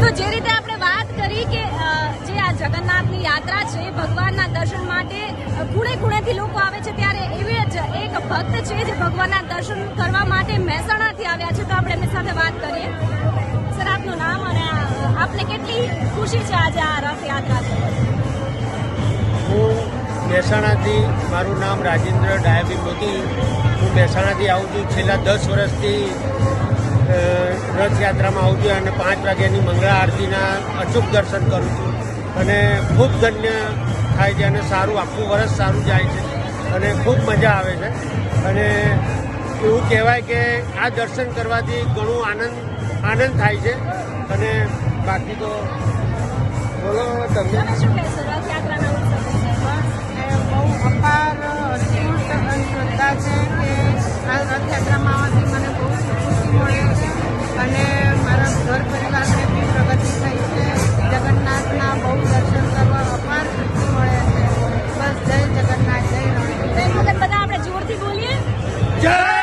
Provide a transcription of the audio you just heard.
તો જે રીતે આપણે વાત કરી કે જે આ જગન્નાથની યાત્રા છે, ભગવાનના દર્શન માટે ખૂણે ખૂણેથી લોકો આવે છે, ત્યારે એવી જ એક ભક્ત છે જે ભગવાનના દર્શન કરવા માટે મહેસાણાથી આવ્યા છે. તો આપણે એમની સાથે વાત કરીએ. સર, આપનું નામ અને આપને કેટલી ખુશી છે આજે આ રથયાત્રા હું મહેસાણાથી, મારું નામ રાજેન્દ્ર ડાયાબી મોદી હું મહેસાણાથી આવું છું. છેલ્લા દસ વર્ષથી રથયાત્રામાં આવું છું અને પાંચ વાગ્યાની મંગળા આરતીના અચૂક દર્શન કરું છું. અને ખૂબ ધન્ય થાય છે અને સારું, આખું વર્ષ સારું જાય છે. અને ખૂબ મજા આવે છે. અને એવું કહેવાય કે આ દર્શન કરવાથી ઘણું આનંદ આનંદ થાય છે. અને બાકી તો બોલો તમે છે